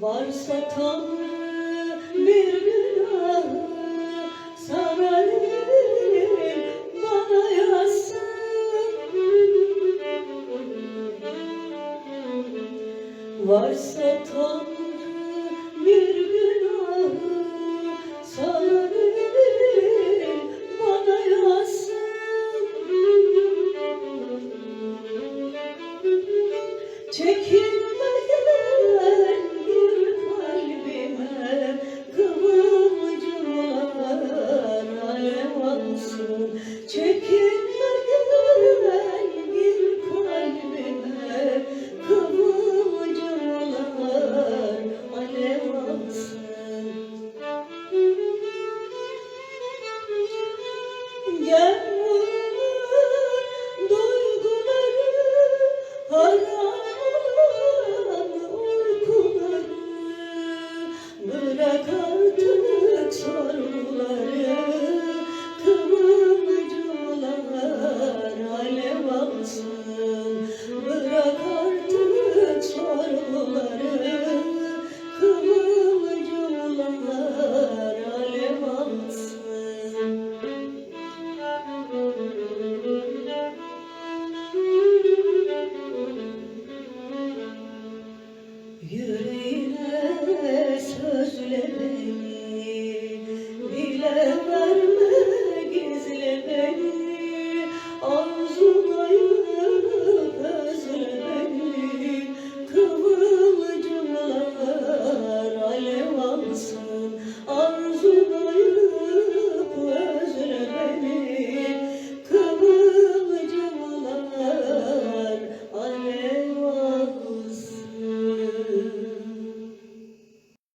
Varsa Tanrı bir günahı sana veririm bana yazsın. Varsa Tanrı bir günahı sana bana yazsın. Çekil 却